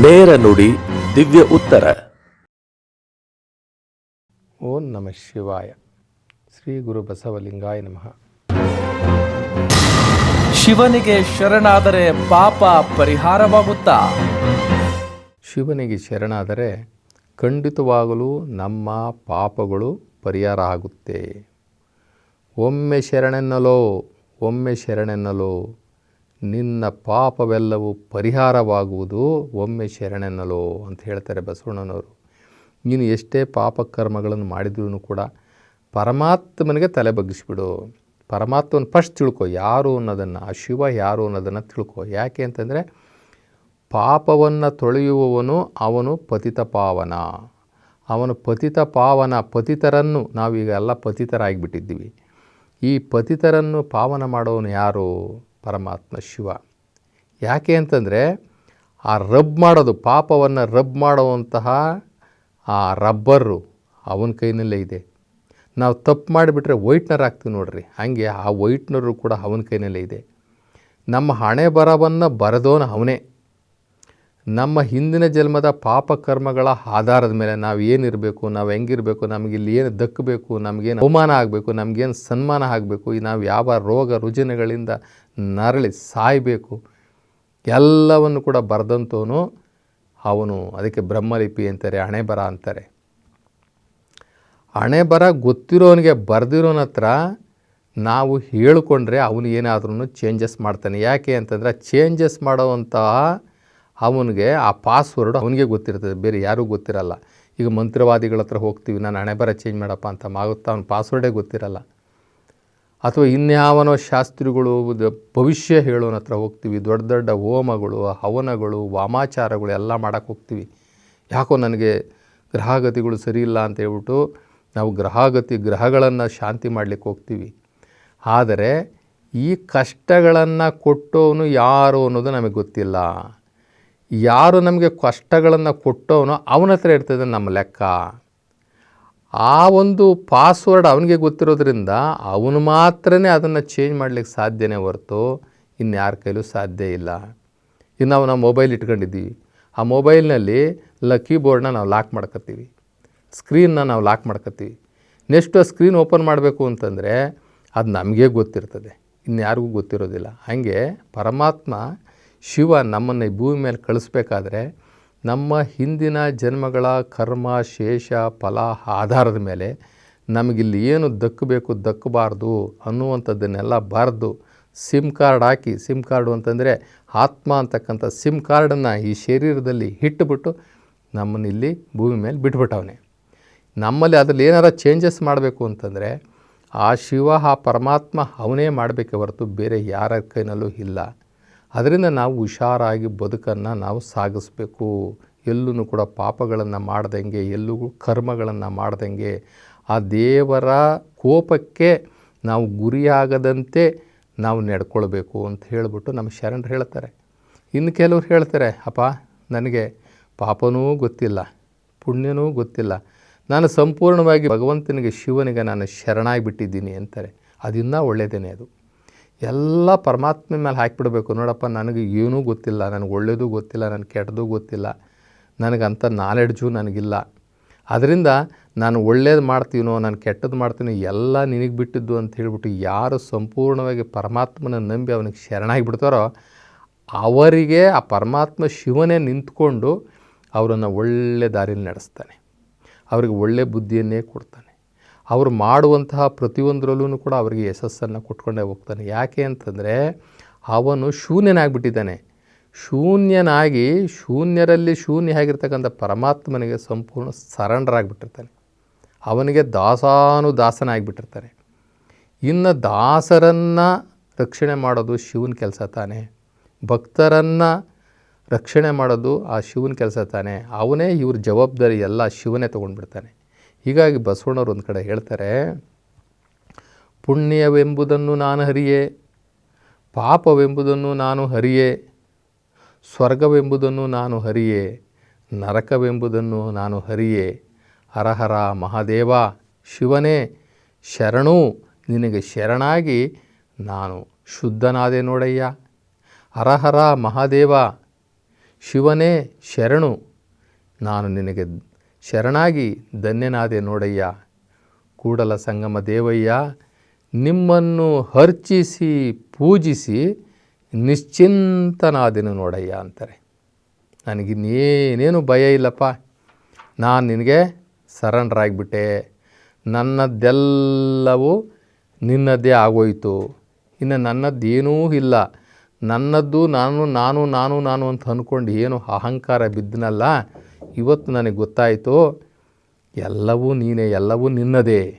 ನೇರ ನುಡಿ ದಿವ್ಯ ಉತ್ತರ. ಓಂ ನಮಃ ಶಿವಾಯ. ಶ್ರೀ ಗುರು ಬಸವಲಿಂಗಾಯ ನಮಃ. ಶಿವನಿಗೆ ಶರಣಾದರೆ ಪಾಪ ಪರಿಹಾರವಾಗುತ್ತಾ? ಶಿವನಿಗೆ ಶರಣಾದರೆ ಖಂಡಿತವಾಗಲೂ ನಮ್ಮ ಪಾಪಗಳು ಪರಿಹಾರ ಆಗುತ್ತೆ. ಒಮ್ಮೆ ಶರಣೆನ್ನಲೋ ಒಮ್ಮೆ ಶರಣೆನ್ನಲೋ ನಿನ್ನ ಪಾಪವೆಲ್ಲವೂ ಪರಿಹಾರವಾಗುವುದು ಒಮ್ಮೆ ಶರಣೆನಲೋ ಅಂತ ಹೇಳ್ತಾರೆ ಬಸವಣ್ಣನವರು. ನೀನು ಎಷ್ಟೇ ಪಾಪಕರ್ಮಗಳನ್ನು ಮಾಡಿದ್ರೂ ಕೂಡ ಪರಮಾತ್ಮನಿಗೆ ತಲೆ ಬಗ್ಗಿಸ್ಬಿಡು. ಪರಮಾತ್ಮನ ಫಸ್ಟ್ ತಿಳ್ಕೊ ಯಾರು ಅನ್ನೋದನ್ನು, ಆ ಶಿವ ಯಾರು ಅನ್ನೋದನ್ನು ತಿಳ್ಕೊ. ಯಾಕೆ ಅಂತಂದರೆ ಪಾಪವನ್ನು ತೊಳೆಯುವವನು ಅವನು ಪತಿತ ಪಾವನ. ಅವನು ಪತಿತ ಪಾವನ ಪತಿತರನ್ನು ನಾವೀಗ ಎಲ್ಲ ಪತಿತರಾಗಿಬಿಟ್ಟಿದ್ದೀವಿ. ಈ ಪತಿತರನ್ನು ಪಾವನ ಮಾಡೋನು ಯಾರು? ಪರಮಾತ್ಮ ಶಿವ. ಯಾಕೆ ಅಂತಂದರೆ ಆ ರಬ್ ಮಾಡೋದು, ಪಾಪವನ್ನು ರಬ್ ಮಾಡುವಂತಹ ಆ ರಬ್ಬರು ಅವನ ಕೈನಲ್ಲೇ ಇದೆ. ನಾವು ತಪ್ಪು ಮಾಡಿಬಿಟ್ರೆ ವೈಟ್ನರ್ ಆಗ್ತೀವಿ ನೋಡ್ರಿ. ಹಾಗೆ ಆ ವೈಟ್ನರು ಕೂಡ ಅವನ ಕೈನಲ್ಲೇ ಇದೆ. ನಮ್ಮ ಹಣೆ ಬರವನ್ನು ಬರೆದೋನು ಅವನೇ. ನಮ್ಮ ಹಿಂದಿನ ಜನ್ಮದ ಪಾಪಕರ್ಮಗಳ ಆಧಾರದ ಮೇಲೆ ನಾವು ಏನಿರಬೇಕು ನಾವು ಹೆಂಗಿರಬೇಕು, ನಮಗೆ ಇಲ್ಲಿ ಏನು ದಕ್ಕಬೇಕು ನಮಗೇನು ಅವಮಾನ ಆಗಬೇಕು, ನಮಗೇನು ಸನ್ಮಾನ ಆಗಬೇಕು ನಾವು ಯಾವ ರೋಗ ರುಜಿನಗಳಿಂದ ನರಳಿ ಸಾಯಬೇಕು. ಎಲ್ಲವನ್ನು ಕೂಡ ಬರೆದಂಥವನು ಅವನು. ಅದಕ್ಕೆ ಬ್ರಹ್ಮಲಿಪಿ ಅಂತಾರೆ, ಹಣೆ ಬರ ಅಂತಾರೆ. ಹಣೆ ಬರ ಗೊತ್ತಿರೋನಿಗೆ ಬರೆದಿರೋನ ಹತ್ರ ನಾವು ಹೇಳಿಕೊಂಡ್ರೆ ಅವನು ಏನಾದ್ರೂ ಚೇಂಜಸ್ ಮಾಡ್ತಾನೆ. ಯಾಕೆ ಅಂತಂದರೆ ಚೇಂಜಸ್ ಮಾಡೋವಂತಹ ಅವನಿಗೆ ಆ ಪಾಸ್ವರ್ಡ್ ಅವನಿಗೆ ಗೊತ್ತಿರ್ತದೆ. ಬೇರೆ ಯಾರಿಗೂ ಗೊತ್ತಿರಲ್ಲ. ಈಗ ಮಂತ್ರವಾದಿಗಳ ಹತ್ರ ಹೋಗ್ತೀವಿ, ನಾನು ಹಣೆ ಬರ ಚೇಂಜ್ ಮಾಡಪ್ಪ ಅಂತ ಮಾಗುತ್ತಾ ಅವ್ನ ಪಾಸ್ವರ್ಡೇ ಗೊತ್ತಿರಲ್ಲ. ಅಥವಾ ಇನ್ಯಾವನೋ ಶಾಸ್ತ್ರಿಗಳು ಭವಿಷ್ಯ ಹೇಳೋನ ಹತ್ರ ಹೋಗ್ತೀವಿ. ದೊಡ್ಡ ದೊಡ್ಡ ಹೋಮಗಳು, ಹವನಗಳು, ವಾಮಾಚಾರಗಳು ಎಲ್ಲ ಮಾಡೋಕ್ಕೆ ಹೋಗ್ತೀವಿ. ಯಾಕೋ ನನಗೆ ಗ್ರಹಗತಿಗಳು ಸರಿ ಇಲ್ಲ ಅಂತ ಹೇಳ್ಬಿಟ್ಟು ನಾವು ಗ್ರಹಗತಿ, ಗ್ರಹಗಳನ್ನು ಶಾಂತಿ ಮಾಡಲಿಕ್ಕೆ ಹೋಗ್ತೀವಿ. ಆದರೆ ಈ ಕಷ್ಟಗಳನ್ನು ಕೊಟ್ಟವನು ಯಾರು ಅನ್ನೋದು ನಮಗೆ ಗೊತ್ತಿಲ್ಲ. ಯಾರು ನಮಗೆ ಕಷ್ಟಗಳನ್ನು ಕೊಟ್ಟವನು ಅವನ ಹತ್ರ ಇರ್ತದೆ ನಮ್ಮ ಲೆಕ್ಕ. ಆ ಒಂದು ಪಾಸ್ವರ್ಡ್ ಅವನಿಗೆ ಗೊತ್ತಿರೋದ್ರಿಂದ ಅವನು ಮಾತ್ರನೇ ಅದನ್ನು ಚೇಂಜ್ ಮಾಡಲಿಕ್ಕೆ ಸಾಧ್ಯನೇ ಹೊರತು ಇನ್ಯಾರ ಕೈಲೂ ಸಾಧ್ಯ ಇಲ್ಲ. ಇನ್ನು ನಾವು ನಾವು ಮೊಬೈಲ್ ಇಟ್ಕೊಂಡಿದ್ದೀವಿ. ಆ ಮೊಬೈಲ್ನಲ್ಲಿ ಲ ಕೀಬೋರ್ಡ್ನ ನಾವು ಲಾಕ್ ಮಾಡ್ಕೊತೀವಿ ಸ್ಕ್ರೀನ್ನ ನಾವು ಲಾಕ್ ಮಾಡ್ಕೊತೀವಿ ನೆಕ್ಸ್ಟ್ ಸ್ಕ್ರೀನ್ ಓಪನ್ ಮಾಡಬೇಕು ಅಂತಂದರೆ ಅದು ನಮಗೇ ಗೊತ್ತಿರ್ತದೆ. ಇನ್ಯಾರಿಗೂ ಗೊತ್ತಿರೋದಿಲ್ಲ. ಹಾಗೆ ಪರಮಾತ್ಮ ಶಿವ ನಮ್ಮನ್ನು ಈ ಭೂಮಿ ಮೇಲೆ ಕಳಿಸ್ಬೇಕಾದ್ರೆ ನಮ್ಮ ಹಿಂದಿನ ಜನ್ಮಗಳ ಕರ್ಮ ಶೇಷ ಫಲ ಆಧಾರದ ಮೇಲೆ ನಮಗಿಲ್ಲಿ ಏನು ದಕ್ಕಬೇಕು ದಕ್ಕಬಾರ್ದು ಅನ್ನುವಂಥದ್ದನ್ನೆಲ್ಲ ಬಾರ್ದು ಸಿಮ್ ಕಾರ್ಡ್ ಹಾಕಿ, ಸಿಮ್ ಕಾರ್ಡು ಅಂತಂದರೆ ಆತ್ಮ ಅಂತಕ್ಕಂಥ ಸಿಮ್ ಕಾರ್ಡನ್ನು ಈ ಶರೀರದಲ್ಲಿ ಇಟ್ಟುಬಿಟ್ಟು ನಮ್ಮನ್ನು ಇಲ್ಲಿ ಭೂಮಿ ಮೇಲೆ ಬಿಟ್ಬಿಟ್ಟವನೆ. ನಮ್ಮಲ್ಲಿ ಅದರಲ್ಲಿ ಏನಾರ ಚೇಂಜಸ್ ಮಾಡಬೇಕು ಅಂತಂದರೆ ಆ ಶಿವ, ಆ ಪರಮಾತ್ಮ ಅವನೇ ಮಾಡಬೇಕೆ ಹೊರತು ಬೇರೆ ಯಾರ ಕೈನಲ್ಲೂ ಇಲ್ಲ. ಅದರಿಂದ ನಾವು ಹುಷಾರಾಗಿ ಬದುಕನ್ನು ನಾವು ಸಾಗಿಸ್ಬೇಕು. ಎಲ್ಲೂ ಕೂಡ ಪಾಪಗಳನ್ನು ಮಾಡ್ದಂಗೆ, ಎಲ್ಲೂ ಕರ್ಮಗಳನ್ನು ಮಾಡ್ದಂಗೆ ಆ ದೇವರ ಕೋಪಕ್ಕೆ ನಾವು ಗುರಿಯಾಗದಂತೆ ನಾವು ನಡ್ಕೊಳ್ಬೇಕು ಅಂತ ಹೇಳಿಬಿಟ್ಟು ನಮ್ಮ ಶರಣರು ಹೇಳ್ತಾರೆ. ಇನ್ನು ಕೆಲವ್ರು ಹೇಳ್ತಾರೆ, ಅಪ್ಪ, ನನಗೆ ಪಾಪನೂ ಗೊತ್ತಿಲ್ಲ, ಪುಣ್ಯನೂ ಗೊತ್ತಿಲ್ಲ. ನಾನು ಸಂಪೂರ್ಣವಾಗಿ ಭಗವಂತನಿಗೆ ಶಿವನಿಗೆ ನಾನು ಶರಣಾಗಿ ಬಿಟ್ಟಿದ್ದೀನಿ ಅಂತಾರೆ. ಅದಿನ್ನೂ ಒಳ್ಳೆಯದೇನೆ ಅದು. ಎಲ್ಲ ಪರಮಾತ್ಮ ಮೇಲೆ ಹಾಕಿಬಿಡ್ಬೇಕು. ನೋಡಪ್ಪ, ನನಗೆ ಏನೂ ಗೊತ್ತಿಲ್ಲ, ನನಗೆ ಒಳ್ಳೆಯದು ಗೊತ್ತಿಲ್ಲ, ನನಗೆ ಕೆಟ್ಟದ್ದು ಗೊತ್ತಿಲ್ಲ ನನಗಂಥ ನಾಲೆಡ್ಜು ನನಗಿಲ್ಲ. ಅದರಿಂದ ನಾನು ಒಳ್ಳೇದು ಮಾಡ್ತೀನೋ, ನಾನು ಕೆಟ್ಟದ್ದು ಮಾಡ್ತೀನೋ, ಎಲ್ಲ ನಿನಗೆ ಬಿಟ್ಟಿದ್ದು ಅಂತ ಹೇಳಿಬಿಟ್ಟು ಯಾರು ಸಂಪೂರ್ಣವಾಗಿ ಪರಮಾತ್ಮನ ನಂಬಿ ಅವನಿಗೆ ಶರಣಾಗಿ ಬಿಡ್ತಾರೋ ಅವರಿಗೆ ಆ ಪರಮಾತ್ಮ ಶಿವನೇ ನಿಂತ್ಕೊಂಡು ಅವರನ್ನು ಒಳ್ಳೆ ದಾರಿಯಲ್ಲಿ ನಡೆಸ್ತಾನೆ. ಅವರಿಗೆ ಒಳ್ಳೆ ಬುದ್ಧಿಯನ್ನೇ ಕೊಡ್ತಾನೆ. ಅವರು ಮಾಡುವಂತಹ ಪ್ರತಿಯೊಂದರಲ್ಲೂ ಕೂಡ ಅವರಿಗೆ ಯಶಸ್ಸನ್ನು ಕೊಟ್ಕೊಂಡೇ ಹೋಗ್ತಾನೆ. ಯಾಕೆ ಅಂತಂದರೆ ಅವನು ಶೂನ್ಯನಾಗ್ಬಿಟ್ಟಿದ್ದಾನೆ. ಶೂನ್ಯನಾಗಿ ಶೂನ್ಯರಲ್ಲಿ ಶೂನ್ಯ ಆಗಿರ್ತಕ್ಕಂಥ ಪರಮಾತ್ಮನಿಗೆ ಸಂಪೂರ್ಣ ಸರೆಂಡರ್ ಆಗಿಬಿಟ್ಟಿರ್ತಾನೆ ಅವನಿಗೆ ದಾಸಾನು ದಾಸನಾಗಿಬಿಟ್ಟಿರ್ತಾನೆ ಇನ್ನು ದಾಸರನ್ನು ರಕ್ಷಣೆ ಮಾಡೋದು ಶಿವನ ಕೆಲಸ ತಾನೆ. ಭಕ್ತರನ್ನು ರಕ್ಷಣೆ ಮಾಡೋದು ಆ ಶಿವನ ಕೆಲಸ ತಾನೆ. ಅವನೇ ಇವ್ರ ಜವಾಬ್ದಾರಿ ಎಲ್ಲ ಶಿವನೇ ತೊಗೊಂಡ್ಬಿಡ್ತಾನೆ. ಹೀಗಾಗಿ ಬಸವಣ್ಣವ್ರು ಒಂದು ಕಡೆ ಹೇಳ್ತಾರೆ, ಪುಣ್ಯವೆಂಬುದನ್ನು ನಾನು ಹರಿಯೇ, ಪಾಪವೆಂಬುದನ್ನು ನಾನು ಹರಿಯೇ, ಸ್ವರ್ಗವೆಂಬುದನ್ನು ನಾನು ಹರಿಯೇ, ನರಕವೆಂಬುದನ್ನು ನಾನು ಹರಿಯೇ, ಹರಹರ ಮಹಾದೇವ ಶಿವನೇ, ಶರಣು ನಿನಗೆ ಶರಣಾಗಿ ನಾನು ಶುದ್ಧನಾದೆ ನೋಡಯ್ಯ, ಹರಹರ ಮಹಾದೇವ ಶಿವನೇ, ಶರಣು ನಾನು ನಿನಗೆ ಶರಣಾಗಿ ಧನ್ಯನಾದೆ ನೋಡಯ್ಯ. ಕೂಡಲ ಸಂಗಮ ದೇವಯ್ಯ, ನಿಮ್ಮನ್ನು ಹರ್ಚಿಸಿ, ಪೂಜಿಸಿ ನಿಶ್ಚಿಂತನಾದೆನು ನೋಡಯ್ಯ ಅಂತಾರೆ. ನನಗಿನ್ನೇನೇನು ಭಯ ಇಲ್ಲಪ್ಪ. ನಾನು ನಿನಗೆ ಸರೆಂಡ್ರಾಗಿಬಿಟ್ಟೆ ನನ್ನದ್ದೆಲ್ಲವೂ ನಿನ್ನದ್ದೇ ಆಗೋಯಿತು. ಇನ್ನು ನನ್ನದ್ದೇನೂ ಇಲ್ಲ. ನನ್ನದ್ದು ನಾನು ನಾನು ನಾನು ನಾನು ಅಂತ ಅಂದ್ಕೊಂಡು ಏನು ಅಹಂಕಾರ ಬಿದ್ದನಲ್ಲ. ಇವತ್ತು ನನಗೆ ಗೊತ್ತಾಯಿತು, ಎಲ್ಲವೂ ನೀನೇ, ಎಲ್ಲವೂ ನಿನ್ನದೇ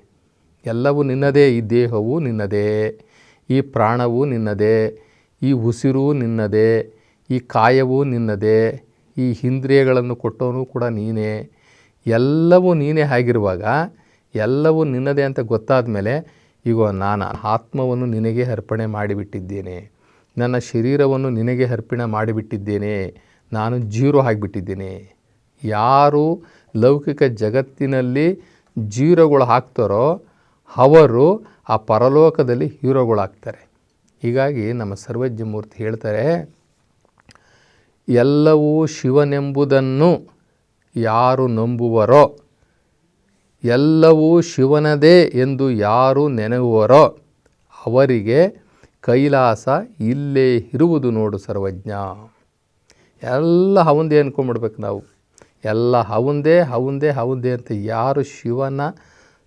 ಎಲ್ಲವೂ ನಿನ್ನದೇ, ಈ ದೇಹವು ನಿನ್ನದೇ, ಈ ಪ್ರಾಣವು ನಿನ್ನದೇ, ಈ ಉಸಿರು ನಿನ್ನದೇ, ಈ ಕಾಯವು ನಿನ್ನದೇ, ಈ ಇಂದ್ರಿಯಗಳನ್ನು ಕೊಟ್ಟವನು ಕೂಡ ನೀನೇ. ಎಲ್ಲವೂ ನೀನೇ ಆಗಿರುವಾಗ, ಎಲ್ಲವೂ ನಿನ್ನದೇ ಅಂತ ಗೊತ್ತಾದ ಮೇಲೆ ಈಗ ನಾನು ಆತ್ಮವನ್ನು ನಿನಗೆ ಅರ್ಪಣೆ ಮಾಡಿಬಿಟ್ಟಿದ್ದೇನೆ. ನನ್ನ ಶರೀರವನ್ನು ನಿನಗೆ ಅರ್ಪಣೆ ಮಾಡಿಬಿಟ್ಟಿದ್ದೇನೆ. ನಾನು ಜೀರೋ ಆಗಿಬಿಟ್ಟಿದ್ದೇನೆ. ಯಾರು ಲೌಕಿಕ ಜಗತ್ತಿನಲ್ಲಿ ಜೀರೋಗಳು ಹಾಕ್ತಾರೋ ಅವರು ಆ ಪರಲೋಕದಲ್ಲಿ ಹೀರೋಗಳಾಗ್ತಾರೆ ಹೀಗಾಗಿ ನಮ್ಮ ಸರ್ವಜ್ಞ ಮೂರ್ತಿ ಹೇಳ್ತಾರೆ, ಎಲ್ಲವೂ ಶಿವನೆಂಬುದನ್ನು ಯಾರು ನಂಬುವರೋ, ಎಲ್ಲವೂ ಶಿವನದೇ ಎಂದು ಯಾರು ನೆನೆಯುವರೋ, ಅವರಿಗೆ ಕೈಲಾಸ ಇಲ್ಲೇ ಇರುವುದು ನೋಡು ಸರ್ವಜ್ಞ. ಎಲ್ಲ ಅವಂದೇ ಅಂದ್ಕೊಂಬಿಡ್ಬೇಕು ನಾವು. ಎಲ್ಲ ಅವಂದೇ ಅವಂದೇ ಅವಂದೇ ಅಂತ ಯಾರು ಶಿವನ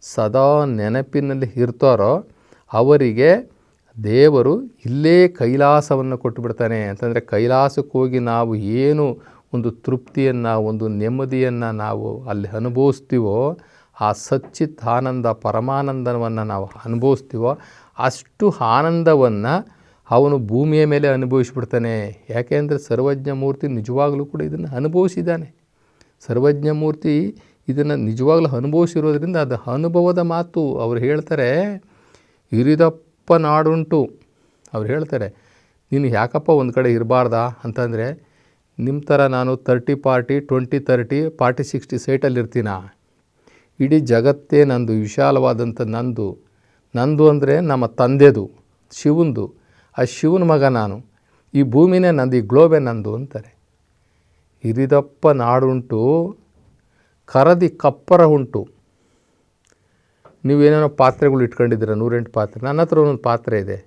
ಸದಾ ನೆನಪಿನಲ್ಲಿ ಇರ್ತಾರೋ ಅವರಿಗೆ ದೇವರು ಇಲ್ಲೇ ಕೈಲಾಸವನ್ನು ಕೊಟ್ಟು ಬಿಡ್ತಾನೆ ಅಂತಂದರೆ ಕೈಲಾಸಕ್ಕೆ ಹೋಗಿ ನಾವು ಏನು ಒಂದು ತೃಪ್ತಿಯನ್ನು, ಒಂದು ನೆಮ್ಮದಿಯನ್ನು ನಾವು ಅಲ್ಲಿ ಅನುಭವಿಸ್ತೀವೋ, ಆ ಸಚ್ಚಿತ್ ಆನಂದ, ಪರಮಾನಂದವನ್ನು ನಾವು ಅನುಭವಿಸ್ತೀವೋ, ಅಷ್ಟು ಆನಂದವನ್ನು ಅವನು ಭೂಮಿಯ ಮೇಲೆ ಅನುಭವಿಸ್ಬಿಡ್ತಾನೆ. ಯಾಕೆಂದರೆ ಸರ್ವಜ್ಞ ಮೂರ್ತಿ ನಿಜವಾಗಲೂ ಕೂಡ ಇದನ್ನು ಅನುಭವಿಸಿದ್ದಾನೆ. ಸರ್ವಜ್ಞ ಮೂರ್ತಿ ಇದನ್ನು ನಿಜವಾಗ್ಲೂ ಅನುಭವಿಸಿರೋದ್ರಿಂದ ಅದು ಅನುಭವದ ಮಾತು. ಅವ್ರು ಹೇಳ್ತಾರೆ ಇರಿದಪ್ಪ ನಾಡುಂಟು. ಅವ್ರು ಹೇಳ್ತಾರೆ, ನೀನು ಯಾಕಪ್ಪ ಒಂದು ಕಡೆ ಇರಬಾರ್ದಾ? ಅಂತಂದರೆ ನಿಮ್ಮ ಥರ ನಾನು thirty forty twenty thirty forty sixty ಸೈಟಲ್ಲಿ ಇರ್ತೀನ? ಇಡೀ ಜಗತ್ತೇ ನಂದು ವಿಶಾಲವಾದಂಥ ನಂದು. ನಂದು ಅಂದರೆ ನಮ್ಮ ತಂದೆದು, ಶಿವಂದು. ಆ ಶಿವನ ಮಗ ನಾನು. ಈ ಭೂಮಿನೇ ನಂದು, ಈ ಗ್ಲೋಬೇ ನಂದು, ಅಂತಾರೆ. ಇರಿದಪ್ಪ ನಾಡುಂಟು, ಕರದಿ ಕಪ್ಪರ ಉಂಟು. ನೀವೇನೇನೋ ಪಾತ್ರೆಗಳು ಇಟ್ಕೊಂಡಿದ್ದೀರ, ನೂರೆಂಟು ಪಾತ್ರೆ? ನನ್ನ ಹತ್ರ ಒಂದೊಂದು ಪಾತ್ರೆ ಇದೆ.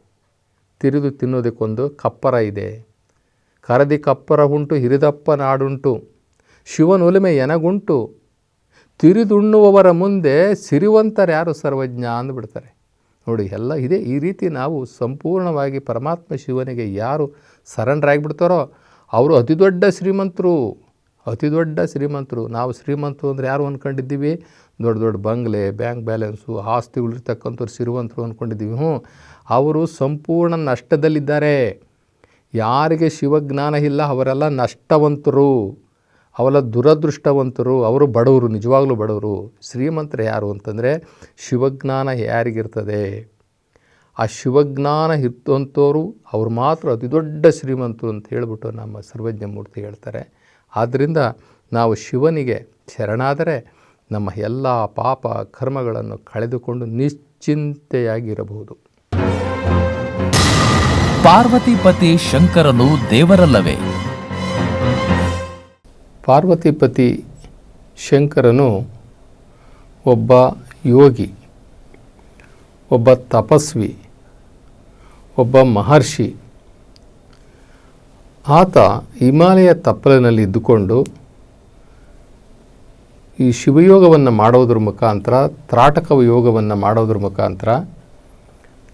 ತಿರಿದು ತಿನ್ನೋದಕ್ಕೊಂದು ಕಪ್ಪರ ಇದೆ. ಕರದಿ ಕಪ್ಪರ ಉಂಟು, ಹಿರಿದಪ್ಪ ನಾಡುಂಟು. ಶಿವನ ಒಲಿಮೆ ಎನಗುಂಟು. ತಿರಿದುಣ್ಣುವವರ ಮುಂದೆ ಸಿರಿವಂತರು ಯಾರು ಸರ್ವಜ್ಞ ಅಂದುಬಿಡ್ತಾರೆ ನೋಡಿ, ಎಲ್ಲ ಇದೆ. ಈ ರೀತಿ ನಾವು ಸಂಪೂರ್ಣವಾಗಿ ಪರಮಾತ್ಮ ಶಿವನಿಗೆ ಯಾರು ಸರೆಂಡರ್ ಅವರು ಅತಿ ದೊಡ್ಡ ಶ್ರೀಮಂತರು, ಅತಿ ದೊಡ್ಡ ಶ್ರೀಮಂತರು. ನಾವು ಶ್ರೀಮಂತರು ಅಂದರೆ ಯಾರು ಅಂದ್ಕೊಂಡಿದ್ದೀವಿ ದೊಡ್ಡ ದೊಡ್ಡ ಬಂಗ್ಲೆ, ಬ್ಯಾಂಕ್ ಬ್ಯಾಲೆನ್ಸು ಆಸ್ತಿಗಳಿರ್ತಕ್ಕಂಥವ್ರು ಶ್ರೀಮಂತರು ಅಂದ್ಕೊಂಡಿದ್ದೀವಿ ಹ್ಞೂ, ಅವರು ಸಂಪೂರ್ಣ ನಷ್ಟದಲ್ಲಿದ್ದಾರೆ. ಯಾರಿಗೆ ಶಿವಜ್ಞಾನ ಇಲ್ಲ, ಅವರೆಲ್ಲ ನಷ್ಟವಂತರು. ಅವೆಲ್ಲ ದುರದೃಷ್ಟವಂತರು. ಅವರು ಬಡವರು, ನಿಜವಾಗ್ಲೂ ಬಡವರು. ಶ್ರೀಮಂತರು ಯಾರು ಅಂತಂದರೆ, ಶಿವಜ್ಞಾನ ಯಾರಿಗಿರ್ತದೆ? ಆ ಶಿವಜ್ಞಾನ ಇರ್ತಂಥವ್ರು ಅವ್ರು ಮಾತ್ರ ಅತಿ ದೊಡ್ಡ ಶ್ರೀಮಂತರು ಅಂತ ಹೇಳ್ಬಿಟ್ಟು ನಮ್ಮ ಸರ್ವಜ್ಞ ಮೂರ್ತಿ ಹೇಳ್ತಾರೆ. ಆದ್ದರಿಂದ ನಾವು ಶಿವನಿಗೆ ಶರಣಾದರೆ ನಮ್ಮ ಎಲ್ಲ ಪಾಪ ಕರ್ಮಗಳನ್ನು ಕಳೆದುಕೊಂಡು ನಿಶ್ಚಿಂತೆಯಾಗಿರಬಹುದು. ಪಾರ್ವತಿಪತಿ ಶಂಕರನು ದೇವರಲ್ಲವೇ? ಪಾರ್ವತಿಪತಿ ಶಂಕರನು ಒಬ್ಬ ಯೋಗಿ ಒಬ್ಬ ತಪಸ್ವಿ ಒಬ್ಬ ಮಹರ್ಷಿ. ಆತ ಹಿಮಾಲಯ ತಪ್ಪಲಿನಲ್ಲಿ ಇದ್ದುಕೊಂಡು ಈ ಶಿವಯೋಗವನ್ನು ಮಾಡೋದ್ರ ಮುಖಾಂತರ, ತ್ರಾಟಕ ಯೋಗವನ್ನು ಮಾಡೋದ್ರ ಮುಖಾಂತರ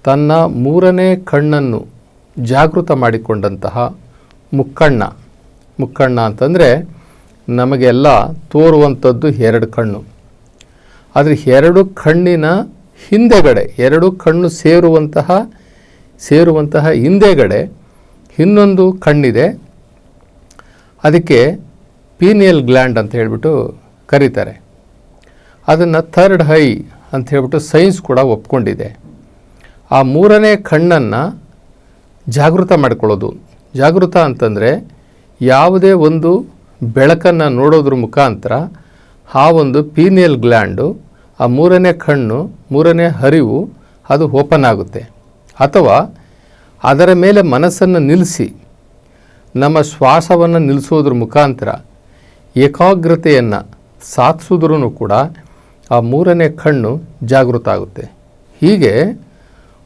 ತನ್ನ ಮೂರನೇ ಕಣ್ಣನ್ನು ಜಾಗೃತ ಮಾಡಿಕೊಂಡಂತಹ ಮುಕ್ಕಣ್ಣ. ಮುಕ್ಕಣ್ಣ ಅಂತಂದರೆ ನಮಗೆಲ್ಲ ತೋರುವಂಥದ್ದು ಎರಡು ಕಣ್ಣು. ಆದರೆ ಎರಡು ಕಣ್ಣಿನ ಹಿಂದೆಗಡೆ ಎರಡು ಕಣ್ಣು ಸೇರುವಂತಹ ಸೇರುವಂತಹ ಹಿಂದೆಗಡೆ ಇನ್ನೊಂದು ಕಣ್ಣಿದೆ. ಅದಕ್ಕೆ ಪೀನಿಯಲ್ ಗ್ಲ್ಯಾಂಡ್ ಅಂತ ಹೇಳ್ಬಿಟ್ಟು ಕರೀತಾರೆ. ಅದನ್ನು ಥರ್ಡ್ ಹೈ ಅಂತ ಹೇಳ್ಬಿಟ್ಟು ಸೈನ್ಸ್ ಕೂಡ ಒಪ್ಕೊಂಡಿದೆ. ಆ ಮೂರನೇ ಕಣ್ಣನ್ನು ಜಾಗೃತ ಮಾಡಿಕೊಳ್ಳೋದು. ಜಾಗೃತ ಅಂತಂದರೆ ಯಾವುದೇ ಒಂದು ಬೆಳಕನ್ನು ನೋಡೋದ್ರ ಮುಖಾಂತರ ಆ ಒಂದು ಪೀನಿಯಲ್ ಗ್ಲ್ಯಾಂಡು, ಆ ಮೂರನೇ ಕಣ್ಣು, ಮೂರನೇ ಹರಿವು ಅದು ಓಪನ್ ಆಗುತ್ತೆ. ಅಥವಾ ಅದರ ಮೇಲೆ ಮನಸ್ಸನ್ನು ನಿಲ್ಲಿಸಿ ನಮ್ಮ ಶ್ವಾಸವನ್ನು ನಿಲ್ಲಿಸೋದ್ರ ಮುಖಾಂತರ ಏಕಾಗ್ರತೆಯನ್ನು ಸಾಧಿಸಿದ್ರೂ ಕೂಡ ಆ ಮೂರನೇ ಕಣ್ಣು ಜಾಗೃತ ಆಗುತ್ತೆ. ಹೀಗೆ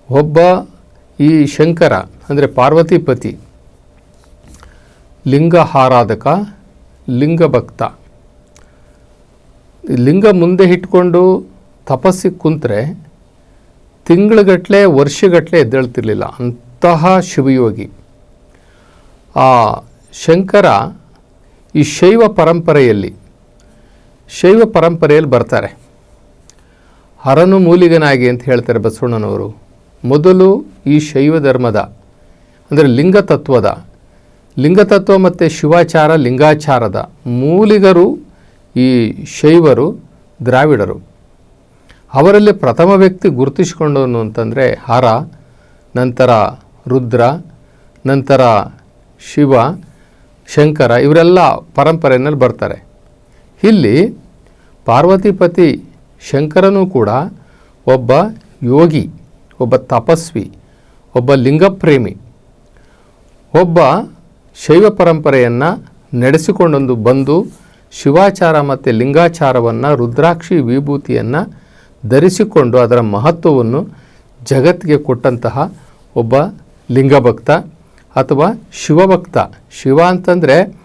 ಒಬ್ಬ ಈ ಶಂಕರ, ಅಂದರೆ ಪಾರ್ವತಿಪತಿ ಲಿಂಗ ಆರಾಧಕ ಲಿಂಗ ಭಕ್ತ ಲಿಂಗ ಮುಂದೆ ಇಟ್ಕೊಂಡು ತಪಸ್ಸಿಗೆ ಕುಂತ್ರೆ ತಿಂಗಳುಗಟ್ಟಲೆ ವರ್ಷಗಟ್ಟಲೆ ಎದ್ದೇಳ್ತಿರ್ಲಿಲ್ಲ. ಅಂತಹ ಶಿವಯೋಗಿ. ಆ ಶಂಕರ ಈ ಶೈವ ಪರಂಪರೆಯಲ್ಲಿ ಶೈವ ಪರಂಪರೆಯಲ್ಲಿ ಬರ್ತಾರೆ. ಹರನು ಮೂಲಿಗನಾಗಿ ಅಂತ ಹೇಳ್ತಾರೆ ಬಸವಣ್ಣನವರು. ಮೊದಲು ಈ ಶೈವ ಧರ್ಮದ, ಅಂದರೆ ಲಿಂಗತತ್ವದ ಲಿಂಗತತ್ವ ಮತ್ತು ಶಿವಾಚಾರ, ಲಿಂಗಾಚಾರದ ಮೂಲಿಗರು ಈ ಶೈವರು, ದ್ರಾವಿಡರು. ಅವರಲ್ಲಿ ಪ್ರಥಮ ವ್ಯಕ್ತಿ ಗುರುತಿಸಿಕೊಂಡವನು ಅಂತಂದರೆ ಹರ, ನಂತರ ರುದ್ರ, ನಂತರ ಶಿವ, ಶಂಕರ, ಇವರೆಲ್ಲ ಪರಂಪರೆಯಲ್ಲಿ ಬರ್ತಾರೆ. ಇಲ್ಲಿ ಪಾರ್ವತಿಪತಿ ಶಂಕರನೂ ಕೂಡ ಒಬ್ಬ ಯೋಗಿ, ಒಬ್ಬ ತಪಸ್ವಿ, ಒಬ್ಬ ಲಿಂಗಪ್ರೇಮಿ, ಒಬ್ಬ ಶೈವ ಪರಂಪರೆಯನ್ನು ನಡೆಸಿಕೊಂಡೊಂದು ಬಂದು ಶಿವಾಚಾರ ಮತ್ತು ಲಿಂಗಾಚಾರವನ್ನು, ರುದ್ರಾಕ್ಷಿ ವಿಭೂತಿಯನ್ನು ಧರಿಸಿಕೊಂಡು ಅದರ ಮಹತ್ವವನ್ನು ಜಗತ್ತಿಗೆ ಕೊಟ್ಟಂತಹ ಒಬ್ಬ ಲಿಂಗಭಕ್ತ ಅಥವಾ ಶಿವಭಕ್ತ. ಶಿವ ಅಂತಂದರೆ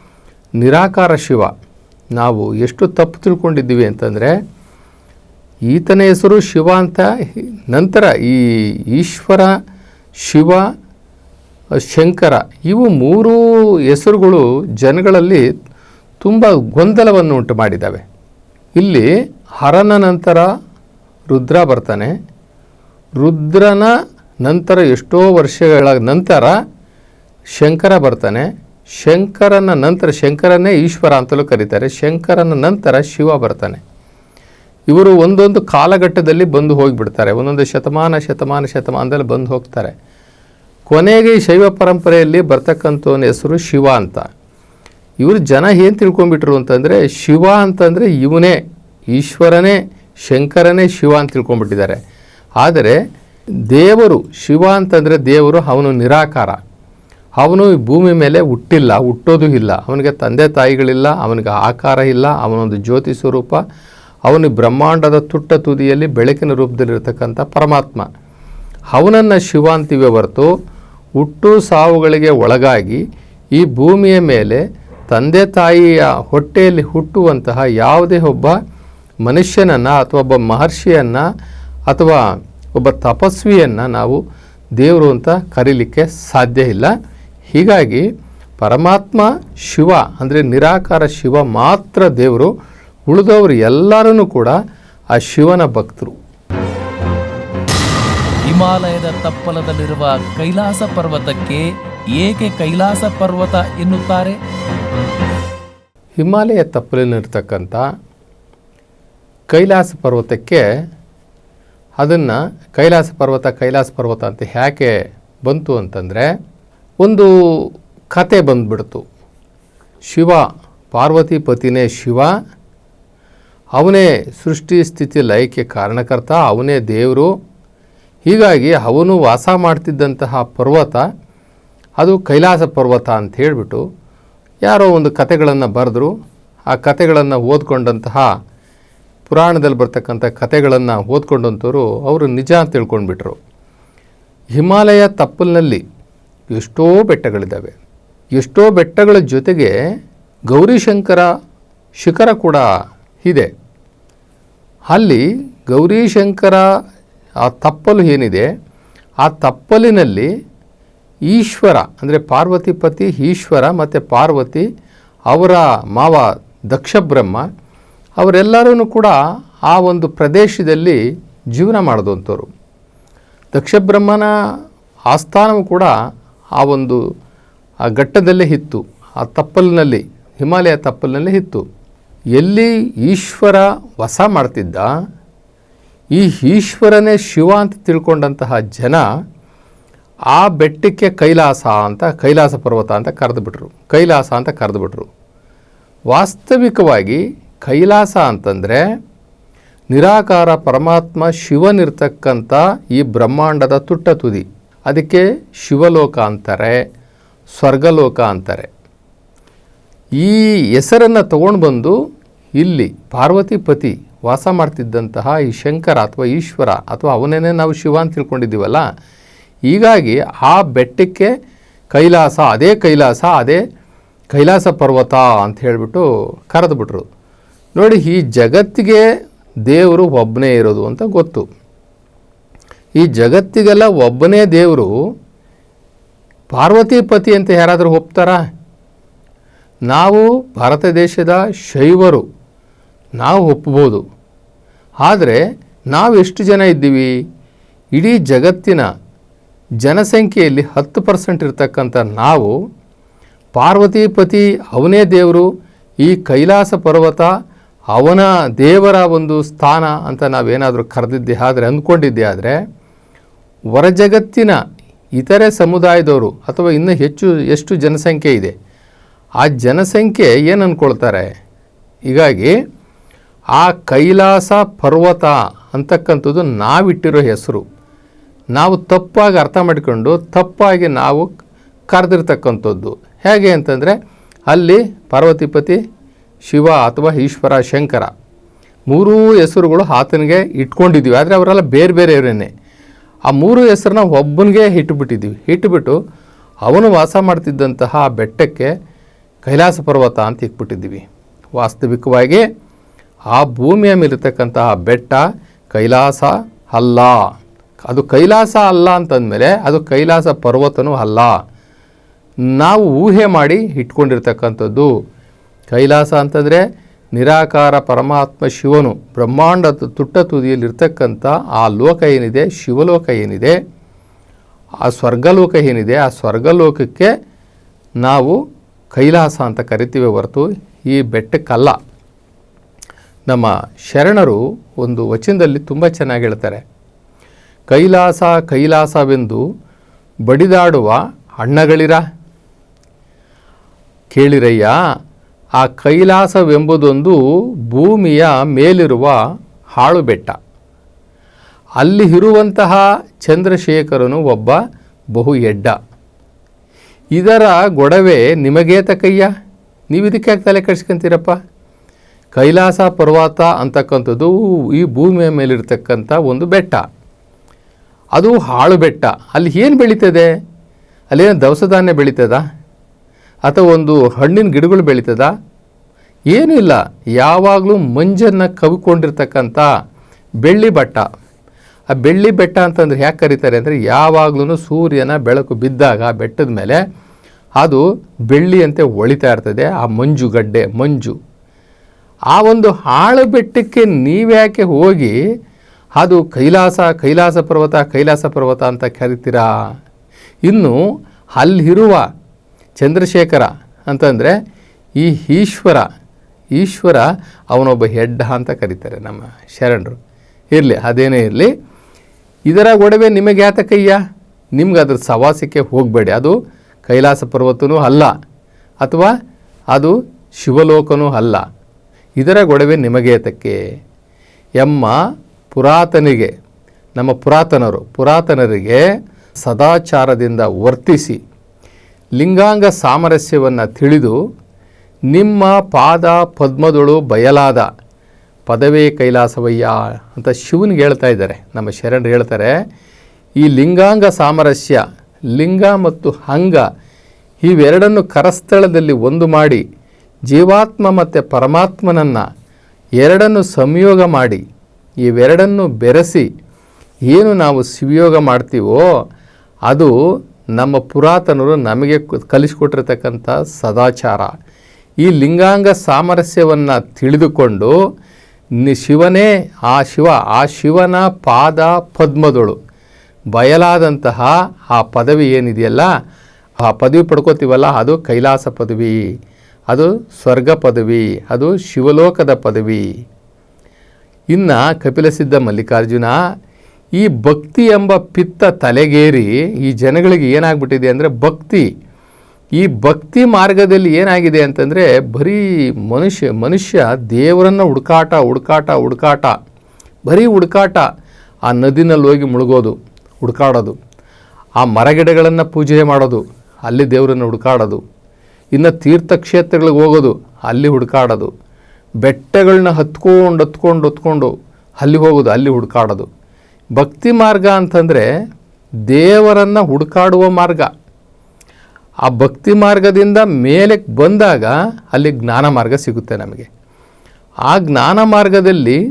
ನಿರಾಕಾರ ಶಿವ. ನಾವು ಎಷ್ಟು ತಪ್ಪು ತಿಳ್ಕೊಂಡಿದ್ದೀವಿ ಅಂತಂದರೆ ಈತನ ಹೆಸರು ಶಿವ ಅಂತ ನಂತರ ಈ ಈಶ್ವರ, ಶಿವ, ಶಂಕರ ಇವು ಮೂರು ಹೆಸರುಗಳು ಜನಗಳಲ್ಲಿ ತುಂಬ ಗೊಂದಲವನ್ನು ಉಂಟು ಮಾಡಿದ್ದಾವೆ. ಇಲ್ಲಿ ಹರನ ನಂತರ ರುದ್ರ ಬರ್ತಾನೆ. ರುದ್ರನ ನಂತರ ಎಷ್ಟೋ ವರ್ಷಗಳ ನಂತರ ಶಂಕರ ಬರ್ತಾನೆ. ಶಂಕರನ ನಂತರ ಶಂಕರನೇ ಈಶ್ವರ ಅಂತಲೂ ಕರೀತಾರೆ. ಶಂಕರನ ನಂತರ ಶಿವ ಬರ್ತಾನೆ. ಇವರು ಒಂದೊಂದು ಕಾಲಘಟ್ಟದಲ್ಲಿ ಬಂದು ಹೋಗಿಬಿಡ್ತಾರೆ. ಒಂದೊಂದು ಶತಮಾನ ಶತಮಾನ ಶತಮಾನದಲ್ಲಿ ಬಂದು ಹೋಗ್ತಾರೆ. ಕೊನೆಗೆ ಈ ಶೈವ ಪರಂಪರೆಯಲ್ಲಿ ಬರ್ತಕ್ಕಂಥವನ ಹೆಸರು ಶಿವ ಅಂತ. ಇವರು ಜನ ಏನು ತಿಳ್ಕೊಂಬಿಟ್ರು ಅಂತಂದರೆ, ಶಿವ ಅಂತಂದರೆ ಇವನೇ, ಈಶ್ವರನೇ ಶಂಕರನೇ ಶಿವ ಅಂತ ತಿಳ್ಕೊಂಬಿಟ್ಟಿದ್ದಾರೆ ಆದರೆ ದೇವರು ಶಿವ ಅಂತಂದರೆ ದೇವರು ಅವನು ನಿರಾಕಾರ. ಅವನು ಈ ಭೂಮಿ ಮೇಲೆ ಹುಟ್ಟಿಲ್ಲ, ಹುಟ್ಟೋದು ಇಲ್ಲ. ಅವನಿಗೆ ತಂದೆ ತಾಯಿಗಳಿಲ್ಲ, ಅವನಿಗೆ ಆಕಾರ ಇಲ್ಲ, ಅವನೊಂದು ಜ್ಯೋತಿ ಸ್ವರೂಪ. ಅವನು ಬ್ರಹ್ಮಾಂಡದ ತುಟ್ಟ ತುದಿಯಲ್ಲಿ ಬೆಳಕಿನ ರೂಪದಲ್ಲಿರ್ತಕ್ಕಂಥ ಪರಮಾತ್ಮ. ಅವನನ್ನು ಶಿವ ಅಂತೀವಿ ಹೊರತು ಹುಟ್ಟು ಸಾವುಗಳಿಗೆ ಒಳಗಾಗಿ ಈ ಭೂಮಿಯ ಮೇಲೆ ತಂದೆ ತಾಯಿಯ ಹೊಟ್ಟೆಯಲ್ಲಿ ಹುಟ್ಟುವಂತಹ ಯಾವುದೇ ಒಬ್ಬ ಮನುಷ್ಯನನ್ನು ಅಥವಾ ಒಬ್ಬ ಮಹರ್ಷಿಯನ್ನು ಅಥವಾ ಒಬ್ಬ ತಪಸ್ವಿಯನ್ನು ನಾವು ದೇವರು ಅಂತ ಕರೀಲಿಕ್ಕೆ ಸಾಧ್ಯ ಇಲ್ಲ. ಹೀಗಾಗಿ ಪರಮಾತ್ಮ ಶಿವ ಅಂದರೆ ನಿರಾಕಾರ ಶಿವ ಮಾತ್ರ ದೇವರು ಉಳಿದವರು ಎಲ್ಲರೂ ಕೂಡ ಆ ಶಿವನ ಭಕ್ತರು. ಹಿಮಾಲಯದ ತಪ್ಪಲದಲ್ಲಿರುವ ಕೈಲಾಸ ಪರ್ವತಕ್ಕೆ ಏಕೆ ಕೈಲಾಸ ಪರ್ವತ ಎನ್ನುತ್ತಾರೆ? ಹಿಮಾಲಯ ತಪ್ಪಲಿನಿರ್ತಕ್ಕಂಥ ಕೈಲಾಸ ಪರ್ವತಕ್ಕೆ ಅದನ್ನು ಕೈಲಾಸ ಪರ್ವತ ಕೈಲಾಸ ಪರ್ವತ ಅಂತ ಯಾಕೆ ಬಂತು ಅಂತಂದರೆ ಒಂದು ಕತೆ ಬಂದ್ಬಿಡ್ತು. ಶಿವ, ಪಾರ್ವತಿ ಪತಿನೇ ಶಿವ, ಅವನೇ ಸೃಷ್ಟಿ, ಸ್ಥಿತಿ ಲಯಕ್ಕೆ ಕಾರಣಕರ್ತ, ಅವನೇ ದೇವರು. ಹೀಗಾಗಿ ಅವನು ವಾಸ ಮಾಡ್ತಿದ್ದಂತಹ ಪರ್ವತ ಅದು ಕೈಲಾಸ ಪರ್ವತ ಅಂತ ಹೇಳಿಬಿಟ್ಟು ಯಾರೋ ಒಂದು ಕತೆಗಳನ್ನು ಬರೆದ್ರು. ಆ ಕತೆಗಳನ್ನು ಓದ್ಕೊಂಡಂತಹ ಪುರಾಣದಲ್ಲಿ ಬರ್ತಕ್ಕಂಥ ಕಥೆಗಳನ್ನು ಓದ್ಕೊಂಡಂಥವ್ರು ಅವರು ನಿಜ ಅಂತ ತಿಳ್ಕೊಂಡ್ಬಿಟ್ರು. ಹಿಮಾಲಯ ತಪ್ಪಲಿನಲ್ಲಿ ಎಷ್ಟೋ ಬೆಟ್ಟಗಳಿದ್ದಾವೆ. ಎಷ್ಟೋ ಬೆಟ್ಟಗಳ ಜೊತೆಗೆ ಗೌರಿಶಂಕರ ಶಿಖರ ಕೂಡ ಇದೆ. ಅಲ್ಲಿ ಗೌರಿಶಂಕರ ಆ ತಪ್ಪಲು ಏನಿದೆ? ಆ ತಪ್ಪಲಿನಲ್ಲಿ ಈಶ್ವರ ಅಂದರೆ ಪಾರ್ವತಿ ಪತಿ ಈಶ್ವರ ಮತ್ತು ಪಾರ್ವತಿ ಅವರ ಮಾವ ದಕ್ಷಬ್ರಹ್ಮ ಅವರೆಲ್ಲರೂ ಕೂಡ ಆ ಒಂದು ಪ್ರದೇಶದಲ್ಲಿ ಜೀವನ ಮಾಡಿದಂಥವ್ರು. ದಕ್ಷಬ್ರಹ್ಮನ ಆಸ್ಥಾನವು ಕೂಡ ಆ ಒಂದು, ಆ ಘಟ್ಟದಲ್ಲೇ ಇತ್ತು. ಆ ತಪ್ಪಲಿನಲ್ಲಿ, ಹಿಮಾಲಯ ತಪ್ಪಲಿನಲ್ಲಿ ಇತ್ತು. ಎಲ್ಲಿ ಈಶ್ವರ ವಸ ಮಾಡ್ತಿದ್ದ, ಈ ಈಶ್ವರನೇ ಶಿವ ಅಂತ ತಿಳ್ಕೊಂಡಂತಹ ಜನ ಆ ಬೆಟ್ಟಕ್ಕೆ ಕೈಲಾಸ ಅಂತ, ಕೈಲಾಸ ಪರ್ವತ ಅಂತ ಕರೆದುಬಿಟ್ರು. ಕೈಲಾಸ ಅಂತ ಕರೆದುಬಿಟ್ರು. ವಾಸ್ತವಿಕವಾಗಿ ಕೈಲಾಸ ಅಂತಂದರೆ ನಿರಾಕಾರ ಪರಮಾತ್ಮ ಶಿವನಿರ್ತಕ್ಕಂಥ ಈ ಬ್ರಹ್ಮಾಂಡದ ತುಟ್ಟ ತುದಿ. ಅದಕ್ಕೆ ಶಿವಲೋಕ ಅಂತಾರೆ, ಸ್ವರ್ಗಲೋಕ ಅಂತಾರೆ. ಈ ಹೆಸರನ್ನು ತಗೊಂಡು ಬಂದು ಇಲ್ಲಿ ಪಾರ್ವತಿ ಪತಿ ವಾಸ ಮಾಡ್ತಿದ್ದಂತಹ ಈ ಶಂಕರ ಅಥವಾ ಈಶ್ವರ ಅಥವಾ ಅವನೇನೆ ನಾವು ಶಿವ ಅಂತ ತಿಳ್ಕೊಂಡಿದ್ದೀವಲ್ಲ, ಹೀಗಾಗಿ ಆ ಬೆಟ್ಟಕ್ಕೆ ಕೈಲಾಸ, ಅದೇ ಕೈಲಾಸ ಅದೇ ಕೈಲಾಸ ಪರ್ವತ ಅಂತ ಹೇಳಿಬಿಟ್ಟು ಕರೆದುಬಿಟ್ರು. ನೋಡಿ, ಈ ಜಗತ್ತಿಗೆ ದೇವರು ಒಬ್ಬನೇ ಇರೋದು ಅಂತ ಗೊತ್ತು. ಈ ಜಗತ್ತಿಗೆಲ್ಲ ಒಬ್ಬನೇ ದೇವರು, ಪಾರ್ವತಿ ಪತಿ ಅಂತ ಯಾರಾದರೂ ಒಪ್ತಾರಾ? ನಾವು ಭಾರತ ದೇಶದ ಶೈವರು, ನಾವು ಒಪ್ಬೋದು ಆದರೆ, ನಾವು ಎಷ್ಟು ಜನ ಇದ್ದೀವಿ? ಇಡೀ ಜಗತ್ತಿನ ಜನಸಂಖ್ಯೆಯಲ್ಲಿ ಹತ್ತು ಪರ್ಸೆಂಟ್ ಇರ್ತಕ್ಕಂಥ ನಾವು, ಪಾರ್ವತಿ ಪತಿ ಅವನೇ ದೇವರು, ಈ ಕೈಲಾಸ ಪರ್ವತ ಅವನ ದೇವರ ಒಂದು ಸ್ಥಾನ ಅಂತ ನಾವೇನಾದರೂ ಕರೆದಿದ್ದೆ, ಆದರೆ ಅಂದ್ಕೊಂಡಿದ್ದೆ, ಆದರೆ ಹೊರ ಜಗತ್ತಿನ ಇತರೆ ಸಮುದಾಯದವರು ಅಥವಾ ಇನ್ನೂ ಹೆಚ್ಚು ಎಷ್ಟು ಜನಸಂಖ್ಯೆ ಇದೆ, ಆ ಜನಸಂಖ್ಯೆ ಏನು ಅಂದ್ಕೊಳ್ತಾರೆ ಹೀಗಾಗಿ ಆ ಕೈಲಾಸ ಪರ್ವತ ಅಂತಕ್ಕಂಥದ್ದು ನಾವಿಟ್ಟಿರೋ ಹೆಸರು. ನಾವು ತಪ್ಪಾಗಿ ಅರ್ಥ ಮಾಡಿಕೊಂಡು ತಪ್ಪಾಗಿ ನಾವು ಕರೆದಿರ್ತಕ್ಕಂಥದ್ದು. ಹೇಗೆ ಅಂತಂದರೆ ಅಲ್ಲಿ ಪಾರ್ವತಿಪತಿ ಶಿವ ಅಥವಾ ಈಶ್ವರ, ಶಂಕರ. ಮೂರೂ ಹೆಸರುಗಳು ಆತನಿಗೆ ಇಟ್ಕೊಂಡಿದ್ದೀವಿ. ಆದರೆ ಅವರೆಲ್ಲ ಬೇರೆ ಬೇರೆಯವರೇನೆ ಆ ಮೂರು ಹೆಸರನ್ನ ಒಬ್ಬನಿಗೆ ಇಟ್ಟುಬಿಟ್ಟಿದ್ದೀವಿ ಇಟ್ಟುಬಿಟ್ಟು ಅವನು ವಾಸ ಮಾಡ್ತಿದ್ದಂತಹ ಬೆಟ್ಟಕ್ಕೆ ಕೈಲಾಸ ಪರ್ವತ ಅಂತ ಇಟ್ಬಿಟ್ಟಿದ್ದೀವಿ. ವಾಸ್ತವಿಕವಾಗಿ ಆ ಭೂಮಿಯ ಮೇಲಿರ್ತಕ್ಕಂತಹ ಬೆಟ್ಟ ಕೈಲಾಸ ಅಲ್ಲ. ಅದು ಕೈಲಾಸ ಅಲ್ಲ ಅಂತಂದಮೇಲೆ ಅದು ಕೈಲಾಸ ಪರ್ವತನೂ ಅಲ್ಲ. ನಾವು ಊಹೆ ಮಾಡಿ ಇಟ್ಕೊಂಡಿರ್ತಕ್ಕಂಥದ್ದು ಕೈಲಾಸ ಅಂತಂದರೆ ನಿರಾಕಾರ ಪರಮಾತ್ಮ ಶಿವನು ಬ್ರಹ್ಮಾಂಡದ ತುಟ್ಟ ತುದಿಯಲ್ಲಿರ್ತಕ್ಕಂಥ ಆ ಲೋಕ ಏನಿದೆ, ಶಿವಲೋಕ ಏನಿದೆ, ಆ ಸ್ವರ್ಗಲೋಕ ಏನಿದೆ, ಆ ಸ್ವರ್ಗಲೋಕಕ್ಕೆ ನಾವು ಕೈಲಾಸ ಅಂತ ಕರಿತೀವಿ ಹೊರತು ಈ ಬೆಟ್ಟಕ್ಕಲ್ಲ. ನಮ್ಮ ಶರಣರು ಒಂದು ವಚನದಲ್ಲಿ ತುಂಬ ಚೆನ್ನಾಗಿ ಹೇಳ್ತಾರೆ. ಕೈಲಾಸ ಕೈಲಾಸವೆಂದು ಬಡಿದಾಡುವ ಅಣ್ಣಗಳಿರ? ಕೇಳಿರಯ್ಯ ಆ ಕೈಲಾಸವೆಂಬುದೊಂದು ಭೂಮಿಯ ಮೇಲಿರುವ ಹಾಳು ಬೆಟ್ಟ ಅಲ್ಲಿ ಇರುವಂತಹ ಚಂದ್ರಶೇಖರನು ಒಬ್ಬ ಬಹು ಎಡ್ಡ. ಇದರ ಗೊಡವೆ ನಿಮಗೇ ತಕ್ಕಯ್ಯ ನೀವು ಇದಕ್ಕೆ ಯಾಕೆ ತಲೆ ಕಡಿಸ್ಕೊಂತೀರಪ್ಪ? ಕೈಲಾಸ ಪರ್ವತ ಅಂತಕ್ಕಂಥದ್ದು ಈ ಭೂಮಿಯ ಮೇಲಿರ್ತಕ್ಕಂಥ ಒಂದು ಬೆಟ್ಟ. ಅದು ಹಾಳು ಬೆಟ್ಟ ಅಲ್ಲಿ ಏನು ಬೆಳೀತದೆ? ಅಲ್ಲೇನು ದವಸ ಧಾನ್ಯ ಬೆಳೀತದ? ಅಥವಾ ಒಂದು ಹಣ್ಣಿನ ಗಿಡಗಳು ಬೆಳೀತದ? ಏನಿಲ್ಲ ಯಾವಾಗಲೂ ಮಂಜನ್ನು ಕವಿಕೊಂಡಿರ್ತಕ್ಕಂಥ ಬೆಳ್ಳಿ ಬೆಟ್ಟ. ಆ ಬೆಳ್ಳಿ ಬೆಟ್ಟ ಅಂತಂದ್ರೆ ಯಾಕೆ ಕರೀತಾರೆ ಅಂದರೆ ಯಾವಾಗಲೂ ಸೂರ್ಯನ ಬೆಳಕು ಬಿದ್ದಾಗ ಆ ಬೆಟ್ಟದ ಮೇಲೆ ಅದು ಬೆಳ್ಳಿಯಂತೆ ಒಳಿತಾ ಇರ್ತದೆ, ಆ ಮಂಜುಗಡ್ಡೆ ಮಂಜು. ಆ ಒಂದು ಹಾಳು ಬೆಟ್ಟಕ್ಕೆ ನೀವ್ಯಾಕೆ ಹೋಗಿ ಅದು ಕೈಲಾಸ ಕೈಲಾಸ ಪರ್ವತ ಕೈಲಾಸ ಪರ್ವತ ಅಂತ ಕರಿತೀರಾ? ಇನ್ನು ಅಲ್ಲಿರುವ ಚಂದ್ರಶೇಖರ ಅಂತಂದರೆ ಈ ಈಶ್ವರ ಈಶ್ವರ ಅವನೊಬ್ಬ ಹೆಡ್ಡ ಅಂತ ಕರೀತಾರೆ ನಮ್ಮ ಶರಣರು. ಇರಲಿ, ಅದೇನೇ ಇರಲಿ. ಇದರ ಒಡವೆ ನಿಮಗೆ ಯಾತಕಯ್ಯ ನಿಮ್ಗೆ ಅದ್ರ ಸವಾಸಕ್ಕೆ ಹೋಗಬೇಡಿ. ಅದು ಕೈಲಾಸ ಪರ್ವತನೂ ಅಲ್ಲ, ಅಥವಾ ಅದು ಶಿವಲೋಕನೂ ಅಲ್ಲ. ಇದರ ಗೊಡವೆ ನಿಮಗೆ ಏತಕ್ಕೆ ಎಮ್ಮ ಪುರಾತನಿಗೆ, ನಮ್ಮ ಪುರಾತನರು, ಪುರಾತನರಿಗೆ ಸದಾಚಾರದಿಂದ ವರ್ತಿಸಿ ಲಿಂಗಾಂಗ ಸಾಮರಸ್ಯವನ್ನು ತಿಳಿದು ನಿಮ್ಮ ಪಾದ ಪದ್ಮದೊಳು ಬಯಲಾದ ಪದವೇ ಕೈಲಾಸವಯ್ಯ ಅಂತ ಶಿವನಿಗೆ ಹೇಳ್ತಾ ಇದ್ದಾರೆ. ನಮ್ಮ ಶರಣರು ಹೇಳ್ತಾರೆ, ಈ ಲಿಂಗಾಂಗ ಸಾಮರಸ್ಯ, ಲಿಂಗ ಮತ್ತು ಅಂಗ ಇವೆರಡನ್ನು ಕರಸ್ಥಳದಲ್ಲಿ ಒಂದು ಮಾಡಿ ಜೀವಾತ್ಮ ಮತ್ತು ಪರಮಾತ್ಮನನ್ನು ಎರಡನ್ನು ಸಂಯೋಗ ಮಾಡಿ, ಇವೆರಡನ್ನು ಬೆರೆಸಿ ಏನು ನಾವು ಸಂಯೋಗ ಮಾಡ್ತೀವೋ ಅದು ನಮ್ಮ ಪುರಾತನರು ನಮಗೆ ಕಲಿಸಿಕೊಟ್ಟಿರ್ತಕ್ಕಂಥ ಸದಾಚಾರ. ಈ ಲಿಂಗಾಂಗ ಸಾಮರಸ್ಯವನ್ನು ತಿಳಿದುಕೊಂಡು ನಿ, ಶಿವನೇ ಆ ಶಿವ, ಆ ಶಿವನ ಪಾದ ಪದ್ಮದೊಳು. ಬಯಲಾದಂತಹ ಆ ಪದವಿ ಏನಿದೆಯಲ್ಲ, ಆ ಪದವಿ ಪಡ್ಕೋತೀವಲ್ಲ, ಅದು ಕೈಲಾಸ ಪದವಿ, ಅದು ಸ್ವರ್ಗ ಪದವಿ, ಅದು ಶಿವಲೋಕದ ಪದವಿ. ಇನ್ನು ಕಪಿಲಸಿದ್ಧ ಮಲ್ಲಿಕಾರ್ಜುನ ಈ ಭಕ್ತಿ ಎಂಬ ಪಿತ್ತ ತಲೆಗೇರಿ ಈ ಜನಗಳಿಗೆ ಏನಾಗ್ಬಿಟ್ಟಿದೆ ಅಂದರೆ ಭಕ್ತಿ. ಈ ಭಕ್ತಿ ಮಾರ್ಗದಲ್ಲಿ ಏನಾಗಿದೆ ಅಂತಂದರೆ ಬರೀ ಮನುಷ್ಯ ಮನುಷ್ಯ ದೇವರನ್ನು ಹುಡುಕಾಟ ಹುಡುಕಾಟ ಹುಡುಕಾಟ. ಬರೀ ಹುಡುಕಾಟ. ಆ ನದಿನಲ್ಲಿ ಹೋಗಿ ಮುಳುಗೋದು, ಹುಡುಕಾಡೋದು. ಆ ಮರಗಿಡಗಳನ್ನು ಪೂಜೆ ಮಾಡೋದು, ಅಲ್ಲಿ ದೇವರನ್ನು ಹುಡುಕಾಡೋದು. ಇನ್ನು ತೀರ್ಥಕ್ಷೇತ್ರಗಳಿಗೆ ಹೋಗೋದು, ಅಲ್ಲಿ ಹುಡುಕಾಡೋದು. ಬೆಟ್ಟಗಳನ್ನ ಹತ್ಕೊಂಡು ಹತ್ಕೊಂಡು ಹತ್ಕೊಂಡು ಅಲ್ಲಿ ಹೋಗೋದು, ಅಲ್ಲಿ ಹುಡುಕಾಡೋದು. ಭಕ್ತಿ ಮಾರ್ಗ ಅಂತಂದರೆ ದೇವರನ್ನು ಹುಡುಕಾಡುವ ಮಾರ್ಗ. ಆ ಭಕ್ತಿ ಮಾರ್ಗದಿಂದ ಮೇಲಕ್ಕೆ ಬಂದಾಗ ಅಲ್ಲಿ ಜ್ಞಾನ ಮಾರ್ಗ ಸಿಗುತ್ತೆ ನಮಗೆ. ಆ ಜ್ಞಾನ ಮಾರ್ಗದಲ್ಲಿ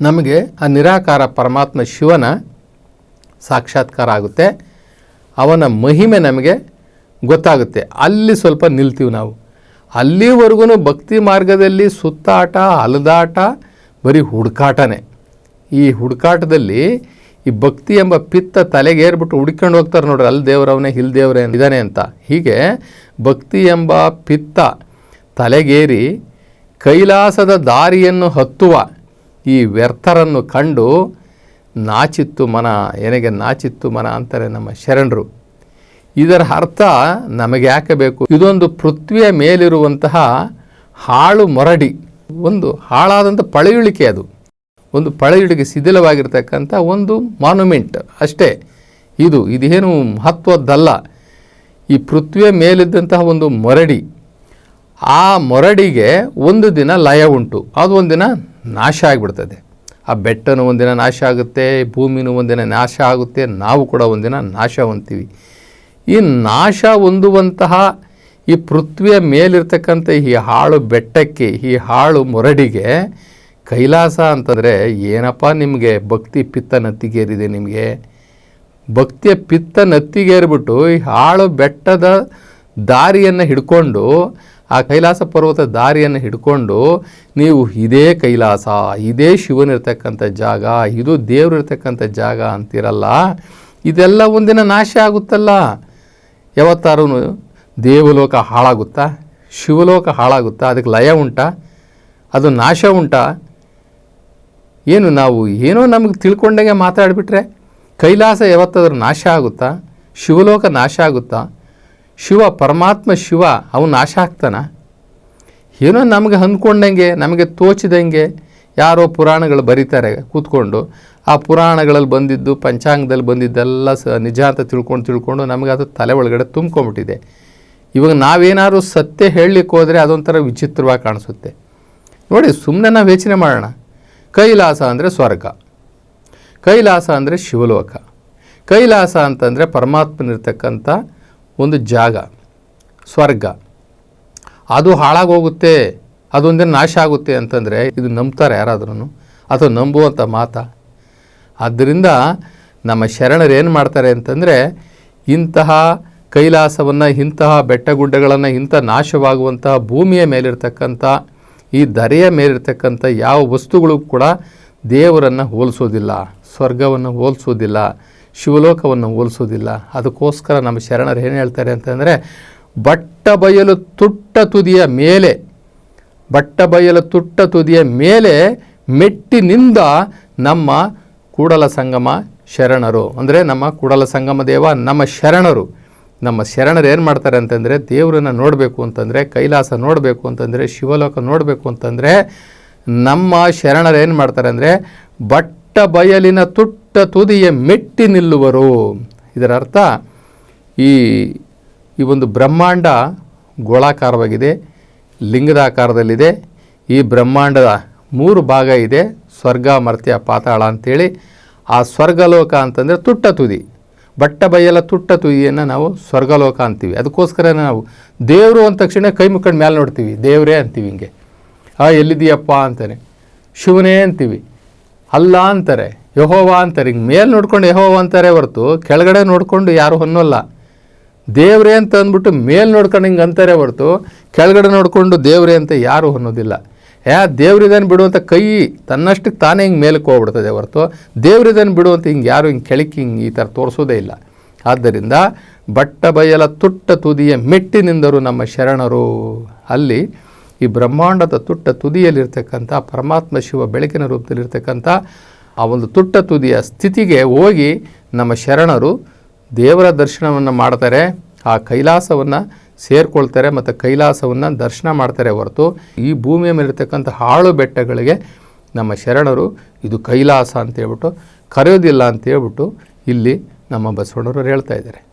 ನಮಗೆ ಆ ನಿರಾಕಾರ ಪರಮಾತ್ಮ ಶಿವನ ಸಾಕ್ಷಾತ್ಕಾರ ಆಗುತ್ತೆ. ಅವನ ಮಹಿಮೆ ನಮಗೆ ಗೊತ್ತಾಗುತ್ತೆ. ಅಲ್ಲಿ ಸ್ವಲ್ಪ ನಿಲ್ತೀವಿ ನಾವು. ಅಲ್ಲಿವರೆಗೂ ಭಕ್ತಿ ಮಾರ್ಗದಲ್ಲಿ ಸುತ್ತಾಟ, ಅಲದಾಟ, ಬರೀ ಹುಡುಕಾಟನೇ. ಈ ಹುಡುಕಾಟದಲ್ಲಿ ಈ ಭಕ್ತಿ ಎಂಬ ಪಿತ್ತ ತಲೆಗೇರ್ಬಿಟ್ಟು ಹುಡ್ಕೊಂಡು ಹೋಗ್ತಾರೆ ನೋಡ್ರಿ, ಅಲ್ಲಿ ದೇವರವನೇ ಹಿಲ್ ದೇವರೇ ಇದ್ದಾನೆ ಅಂತ. ಹೀಗೆ ಭಕ್ತಿ ಎಂಬ ಪಿತ್ತ ತಲೆಗೇರಿ ಕೈಲಾಸದ ದಾರಿಯನ್ನು ಹತ್ತುವ ಈ ವ್ಯರ್ಥರನ್ನು ಕಂಡು ನಾಚಿತ್ತು ಮನ ಏನಗೆ ನಾಚಿತ್ತು ಮನ ಅಂತಾರೆ ನಮ್ಮ ಶರಣರು. ಇದರ ಅರ್ಥ ನಮಗೆ ಯಾಕೆ ಬೇಕು? ಇದೊಂದು ಪೃಥ್ವಿಯ ಮೇಲಿರುವಂತಹ ಹಾಳು ಮೊರಡಿ, ಒಂದು ಹಾಳಾದಂಥ ಪಳೆಯುಳಿಕೆ ಅದು. ಒಂದು ಪಳೆಯುಳಿಗೆ ಶಿಥಿಲವಾಗಿರ್ತಕ್ಕಂಥ ಒಂದು ಮಾನ್ಯುಮೆಂಟ್ ಅಷ್ಟೇ. ಇದು, ಇದೇನು ಮಹತ್ವದ್ದಲ್ಲ. ಈ ಪೃಥ್ವಿಯ ಮೇಲಿದ್ದಂತಹ ಒಂದು ಮೊರಡಿ. ಆ ಮೊರಡಿಗೆ ಒಂದು ದಿನ ಲಯ ಉಂಟು. ಅದು ಒಂದಿನ ನಾಶ ಆಗಿಬಿಡ್ತದೆ. ಆ ಬೆಟ್ಟನೂ ಒಂದಿನ ನಾಶ ಆಗುತ್ತೆ, ಭೂಮಿನೂ ಒಂದಿನ ನಾಶ ಆಗುತ್ತೆ, ನಾವು ಕೂಡ ಒಂದಿನ ನಾಶ ಹೊಂತೀವಿ ಈ ನಾಶ ಹೊಂದುವಂತಹ ಈ ಪೃಥ್ವಿಯ ಮೇಲಿರ್ತಕ್ಕಂಥ ಈ ಹಾಳು ಬೆಟ್ಟಕ್ಕೆ, ಈ ಹಾಳು ಮೊರಡಿಗೆ ಕೈಲಾಸ ಅಂತಂದರೆ ಏನಪ್ಪ ನಿಮಗೆ ಭಕ್ತಿ ಪಿತ್ತ ನತ್ತಿಗೇರಿದೆ ನಿಮಗೆ? ಭಕ್ತಿಯ ಪಿತ್ತ ನತ್ತಿಗೇರಿಬಿಟ್ಟು ಹಾಳು ಬೆಟ್ಟದ ದಾರಿಯನ್ನು ಹಿಡ್ಕೊಂಡು, ಆ ಕೈಲಾಸ ಪರ್ವತ ದಾರಿಯನ್ನು ಹಿಡ್ಕೊಂಡು ನೀವು ಇದೇ ಕೈಲಾಸ, ಇದೇ ಶಿವನಿರ್ತಕ್ಕಂಥ ಜಾಗ, ಇದು ದೇವರಿರ್ತಕ್ಕಂಥ ಜಾಗ ಅಂತಿರಲ್ಲ, ಇದೆಲ್ಲ ಒಂದಿನ ನಾಶ ಆಗುತ್ತಲ್ಲ? ಯಾವತ್ತಾರೂ ದೇವಲೋಕ ಹಾಳಾಗುತ್ತಾ? ಶಿವಲೋಕ ಹಾಳಾಗುತ್ತಾ? ಅದಕ್ಕೆ ಲಯ ಉಂಟಾ? ಅದು ನಾಶ ಉಂಟಾ? ಏನು ನಾವು ಏನೋ ನಮಗೆ ತಿಳ್ಕೊಂಡಂಗೆ ಮಾತಾಡಿಬಿಟ್ರೆ ಕೈಲಾಸ ಯಾವತ್ತಾದ್ರೂ ನಾಶ ಆಗುತ್ತಾ? ಶಿವಲೋಕ ನಾಶ ಆಗುತ್ತಾ? ಶಿವ ಪರಮಾತ್ಮ ಶಿವ ಅವನು ನಾಶ ಆಗ್ತಾನ? ಏನೋ ನಮಗೆ ಅಂದ್ಕೊಂಡಂಗೆ, ನಮಗೆ ತೋಚಿದಂಗೆ ಯಾರೋ ಪುರಾಣಗಳು ಬರೀತಾರೆ ಕೂತ್ಕೊಂಡು. ಆ ಪುರಾಣಗಳಲ್ಲಿ ಬಂದಿದ್ದು, ಪಂಚಾಂಗದಲ್ಲಿ ಬಂದಿದ್ದೆಲ್ಲ ಸ ನಿಜ ಅಂತ ತಿಳ್ಕೊಂಡು ತಿಳ್ಕೊಂಡು ನಮಗೆ ಅದು ತಲೆ ಒಳಗಡೆ ತುಂಬ್ಕೊಂಬಿಟ್ಟಿದೆ. ಇವಾಗ ನಾವೇನಾದ್ರೂ ಸತ್ಯ ಹೇಳಲಿಕ್ಕೆ ಹೋದರೆ ಅದೊಂಥರ ವಿಚಿತ್ರವಾಗಿ ಕಾಣಿಸುತ್ತೆ. ನೋಡಿ ಸುಮ್ಮನೆ ನಾವು ಯೋಚನೆ ಮಾಡೋಣ. ಕೈಲಾಸ ಅಂದರೆ ಸ್ವರ್ಗ. ಕೈಲಾಸ ಅಂದರೆ ಶಿವಲೋಕ. ಕೈಲಾಸ ಅಂತಂದರೆ ಪರಮಾತ್ಮನಿರ್ತಕ್ಕಂಥ ಒಂದು ಜಾಗ, ಸ್ವರ್ಗ. ಅದು ಹಾಳಾಗೋಗುತ್ತೆ, ಅದೊಂದೇ ನಾಶ ಆಗುತ್ತೆ ಅಂತಂದರೆ ಇದು ನಂಬ್ತಾರೆ ಯಾರಾದ್ರೂ ಅಥವಾ ನಂಬುವಂಥ ಮಾತಾ. ಆದ್ದರಿಂದ ನಮ್ಮ ಶರಣರು ಏನು ಮಾಡ್ತಾರೆ ಅಂತಂದರೆ ಇಂತಹ ಕೈಲಾಸವನ್ನು, ಇಂತಹ ಬೆಟ್ಟಗುಡ್ಡಗಳನ್ನು ಇಂಥ ನಾಶವಾಗುವಂತಹ ಭೂಮಿಯ ಮೇಲಿರ್ತಕ್ಕಂಥ ಈ ಧರೆಯ ಮೇಲಿರ್ತಕ್ಕಂಥ ಯಾವ ವಸ್ತುಗಳು ಕೂಡ ದೇವರನ್ನು ಹೋಲಿಸೋದಿಲ್ಲ, ಸ್ವರ್ಗವನ್ನು ಹೋಲಿಸೋದಿಲ್ಲ, ಶಿವಲೋಕವನ್ನು ಹೋಲಿಸೋದಿಲ್ಲ. ಅದಕ್ಕೋಸ್ಕರ ನಮ್ಮ ಶರಣರು ಏನು ಹೇಳ್ತಾರೆ ಅಂತಂದರೆ, ಬಟ್ಟ ಬಯಲು ತುಟ್ಟ ತುದಿಯ ಮೇಲೆ, ಬಟ್ಟ ಬಯಲು ತುಟ್ಟ ತುದಿಯ ಮೇಲೆ ಮೆಟ್ಟಿನಿಂದ ನಮ್ಮ ಕೂಡಲ ಸಂಗಮ ಶರಣರು. ಅಂದರೆ ನಮ್ಮ ಕೂಡಲ ಸಂಗಮ ದೇವ, ನಮ್ಮ ಶರಣರು. ನಮ್ಮ ಶರಣರು ಏನು ಮಾಡ್ತಾರೆ ಅಂತಂದರೆ ದೇವರನ್ನು ನೋಡಬೇಕು ಅಂತಂದರೆ, ಕೈಲಾಸ ನೋಡಬೇಕು ಅಂತಂದರೆ, ಶಿವಲೋಕ ನೋಡಬೇಕು ಅಂತಂದರೆ ನಮ್ಮ ಶರಣರು ಏನು ಮಾಡ್ತಾರೆ ಅಂದರೆ ಬಟ್ಟ ಬಯಲಿನ ತುಟ್ಟ ತುದಿಯ ಮೆಟ್ಟಿ ನಿಲ್ಲುವರು. ಇದರ ಅರ್ಥ ಈ ಈ ಒಂದು ಬ್ರಹ್ಮಾಂಡ ಗೋಳಾಕಾರವಾಗಿದೆ ಲಿಂಗದ ಆಕಾರದಲ್ಲಿದೆ ಈ ಬ್ರಹ್ಮಾಂಡದ ಮೂರು ಭಾಗ ಇದೆ, ಸ್ವರ್ಗ, ಮರ್ತ್ಯ, ಪಾತಾಳ ಅಂತೇಳಿ. ಆ ಸ್ವರ್ಗಲೋಕ ಅಂತಂದರೆ ತುಟ್ಟ ತುದಿ. ಬಟ್ಟ ಬೈಯೆಲ್ಲ ತುಟ್ಟ ತುಯಿಯನ್ನು ನಾವು ಸ್ವರ್ಗಲೋಕ ಅಂತೀವಿ. ಅದಕ್ಕೋಸ್ಕರ ನಾವು ದೇವರು ಅಂದ ತಕ್ಷಣ ಕೈ ಮುಕ್ಕಂಡು ಮೇಲೆ ನೋಡ್ತೀವಿ. ದೇವರೇ ಅಂತೀವಿ ಹಿಂಗೆ. ಆ ಎಲ್ಲಿದೆಯಪ್ಪ ಅಂತಾನೆ ಶಿವನೇ ಅಂತೀವಿ. ಅಲ್ಲ ಅಂತಾರೆ. ಯಹೋವ ಅಂತಾರೆ. ಹಿಂಗೆ ಮೇಲೆ ನೋಡ್ಕೊಂಡು ಯಹೋವ ಅಂತಾರೆ ಹೊರತು ಕೆಳಗಡೆ ನೋಡಿಕೊಂಡು ಯಾರು ಹೊನ್ನೋಲ್ಲ. ದೇವ್ರೇ ಅಂತ ಅಂದ್ಬಿಟ್ಟು ಮೇಲೆ ನೋಡ್ಕೊಂಡು ಹಿಂಗೆ ಅಂತಾರೆ ಹೊರತು ಕೆಳಗಡೆ ನೋಡಿಕೊಂಡು ದೇವ್ರೇ ಅಂತ ಯಾರು ಅನ್ನೋದಿಲ್ಲ ಯಾ ದೇವ್ರಿದನ್ನು ಬಿಡುವಂಥ ಕೈ ತನ್ನಷ್ಟಕ್ಕೆ ತಾನೇ ಹಿಂಗೆ ಮೇಲಕ್ಕೆ ಹೋಗ್ಬಿಡ್ತದೆ ಹೊರತು. ದೇವ್ರಿದನ್ನು ಬಿಡುವಂಥ ಹಿಂಗೆ ಯಾರು ಹಿಂಗೆ ಕೆಳಕ್ಕೆ ಹಿಂಗೆ ಈ ಥರ ತೋರಿಸೋದೇ ಇಲ್ಲ. ಆದ್ದರಿಂದ ಬಟ್ಟ ಬಯಲ ತುಟ್ಟ ತುದಿಯ ಮೆಟ್ಟಿನಿಂದರು ನಮ್ಮ ಶರಣರು. ಅಲ್ಲಿ ಈ ಬ್ರಹ್ಮಾಂಡದ ತುಟ್ಟ ತುದಿಯಲ್ಲಿರ್ತಕ್ಕಂಥ ಪರಮಾತ್ಮ ಶಿವ ಬೆಳಕಿನ ರೂಪದಲ್ಲಿರ್ತಕ್ಕಂಥ ಆ ಒಂದು ತುಟ್ಟ ತುದಿಯ ಸ್ಥಿತಿಗೆ ಹೋಗಿ ನಮ್ಮ ಶರಣರು ದೇವರ ದರ್ಶನವನ್ನು ಮಾಡ್ತಾರೆ. ಆ ಕೈಲಾಸವನ್ನು ಸೇರ್ಕೊಳ್ತಾರೆ ಮತ್ತು ಕೈಲಾಸವನ್ನು ದರ್ಶನ ಮಾಡ್ತಾರೆ ಹೊರತು ಈ ಭೂಮಿಯ ಮೇಲಿರ್ತಕ್ಕಂಥ ಹಾಳು ಬೆಟ್ಟಗಳಿಗೆ ನಮ್ಮ ಶರಣರು ಇದು ಕೈಲಾಸ ಅಂತ ಹೇಳ್ಬಿಟ್ಟು ಕರೆಯೋದಿಲ್ಲ ಅಂತ ಹೇಳ್ಬಿಟ್ಟು ಇಲ್ಲಿ ನಮ್ಮ ಬಸವಣ್ಣವರು ಹೇಳ್ತಾ ಇದ್ದಾರೆ.